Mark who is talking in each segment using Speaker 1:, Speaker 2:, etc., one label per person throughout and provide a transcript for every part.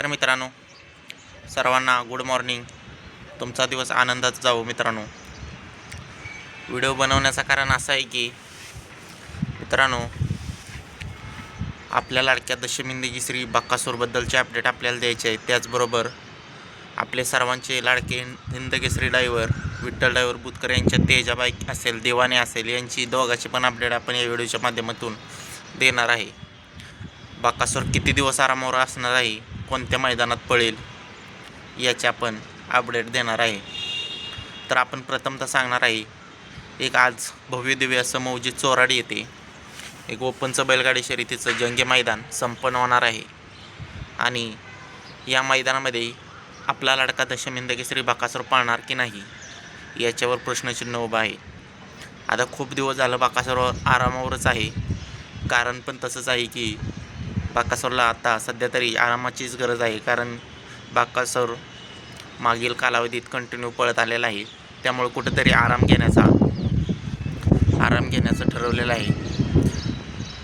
Speaker 1: तर मित्रांनो सर्वांना गुड मॉर्निंग तुमचा दिवस आनंदात जावो मित्रांनो. व्हिडिओ बनवण्याचं कारण असं आहे की मित्रांनो आपल्या लाडक्या दशमिंदगी श्री बक्कासूरबद्दलचे अपडेट आपल्याला द्यायचे आहे त्याचबरोबर आपले सर्वांचे लाडके हिंदकेसरी डायव्हर विठ्ठल डायव्हर बुतकर यांच्या तेजा बाईक असेल देवाने असेल यांची दोघाची पण अपडेट आपण या व्हिडिओच्या माध्यमातून देणार आहे. बाकासूर किती दिवस आरामावर असणार आहे? कोणत्या मैदानात पळेल याचे आपण अपडेट देणार आहे. तर आपण प्रथमतः सांगणार आहे एक आज भव्य दिव्य असं मौजी चोराडी येते. एक ओपनचं बैलगाडी शर्यतीचं जंगे मैदान संपन्न होणार आहे. आणि या मैदानामध्ये आपला लाडका दशमिंद श्री बाकासूर पाळणार की नाही याच्यावर प्रश्नचिन्ह उभं आहे. आता खूप दिवस झालं बाकासूर आरामावरच आहे. कारण पण तसंच आहे की बाकासोरला आता सध्या तरी आरामाचीच गरज आहे कारण बाकासोर मागील कालावधीत कंटिन्यू पळत आलेला आहे. त्यामुळे कुठंतरी आराम घेण्याचा आराम घेण्याचं ठरवलेलं आहे.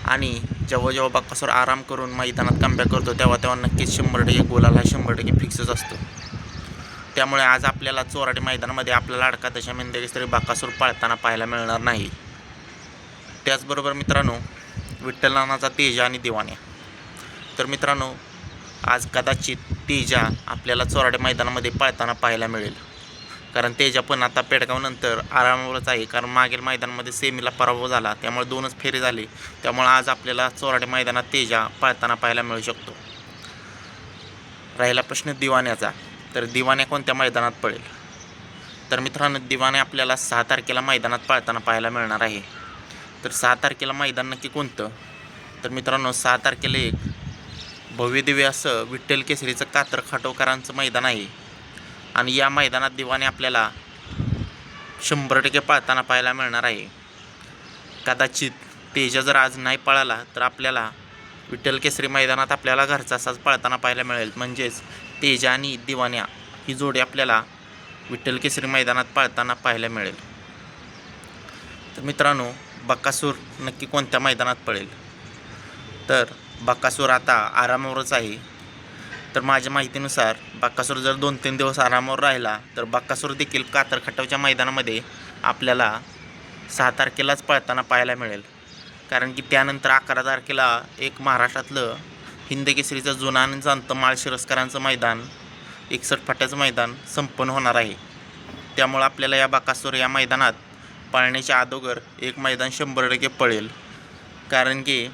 Speaker 1: आणि जेव्हा जेव्हा बाकासोर आराम करून मैदानात कमबॅक करतो तेव्हा तेव्हा नक्कीच शंभर टक्के गोलाला शंभर टक्के फिक्सच असतो. त्यामुळे आज आपल्याला चोराडे मैदानामध्ये आपला लाडका दशमिंदगी तरी बाकासूर पाळताना पाहायला मिळणार नाही. त्याचबरोबर मित्रांनो विठ्ठल नानाचा आणि दिवाण्या तर मित्रांनो आज कदाचित तेजा आपल्याला चोराडे मैदानामध्ये पळताना पाहायला मिळेल. कारण तेजा पण आता पेडगावनंतर आरामावरच आहे. कारण मागील मैदानामध्ये सेमीला पराभव झाला. त्यामुळे दोनच फेरे झाले. त्यामुळे आज आपल्याला चोराडे मैदानात तेजा पळताना पाहायला मिळू शकतो. राहिला प्रश्न दिवाण्याचा. तर दिवाण्या कोणत्या मैदानात पडेल तर मित्रांनो दिवाणे आपल्याला सहा तारखेला मैदानात पळताना पाहायला मिळणार आहे. तर सहा तारखेला मैदान नक्की कोणतं? तर मित्रांनो सहा तारखेला एक भव्यदिव्य असं विठ्ठल केसरीचं कातर खाटोकरांचं मैदान आहे. आणि या मैदानात दिवाने आपल्याला शंभर टक्के पाळताना पाहायला मिळणार आहे. कदाचित तेजा जर आज नाही पळाला तर आपल्याला विठ्ठल केसरी मैदानात आपल्याला घरचा असाच पळताना पाहायला मिळेल. म्हणजेच तेजा आणि दिवाण्या ही जोडी आपल्याला विठ्ठल केसरी मैदानात पळताना पाहायला मिळेल. तर मित्रांनो बकासूर नक्की कोणत्या मैदानात पळेल? तर बक्कासूर आता आरामावरच आहे. तर माझ्या माहितीनुसार बक्कासूर जर दोन तीन दिवस आरामावर राहिला तर बक्कासूर देखील कातर खटावच्या मैदानामध्ये आपल्याला सहा तारखेलाच पळताना पाहायला मिळेल. कारण की त्यानंतर अकरा तारखेला एक महाराष्ट्रातलं हिंदकेसरीचं जुना आणि जाणतं माळशिरस्करांचं मैदान एकसठ फाट्याचं मैदान संपन्न होणार आहे. त्यामुळं आपल्याला या बाकासूर या मैदानात पळण्याच्या अगोदर एक मैदान शंभर टक्के पळेल. कारण की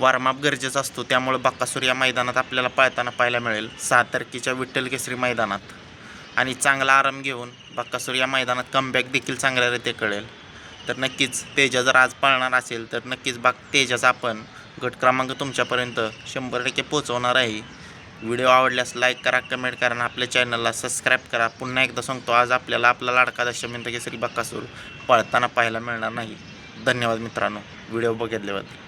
Speaker 1: वॉर्मअप गरजेचा असतो. त्यामुळे बक्कासूर या मैदानात आपल्याला पळताना पाहायला मिळेल. सहा तारखेच्या विठ्ठल केसरी मैदानात. आणि चांगला आराम घेऊन बक्कासूर या मैदानात कमबॅक देखील चांगल्यारीत्या कळेल. तर नक्कीच तेजा जर आज पाळणार असेल तर नक्कीच बाग तेजाचा आपण गट क्रमांक तुमच्यापर्यंत शंभर टक्के पोचवणार आहे. व्हिडिओ आवडल्यास लाईक करा कमेंट करा आणि आपल्या चॅनलला सबस्क्राईब करा. पुन्हा एकदा सांगतो आज आपल्याला आपला लाडका दशमिंत केसरी बक्कासूर पळताना पाहायला मिळणार नाही. धन्यवाद मित्रांनो. व्हिडिओ बघितल्याबद्दल.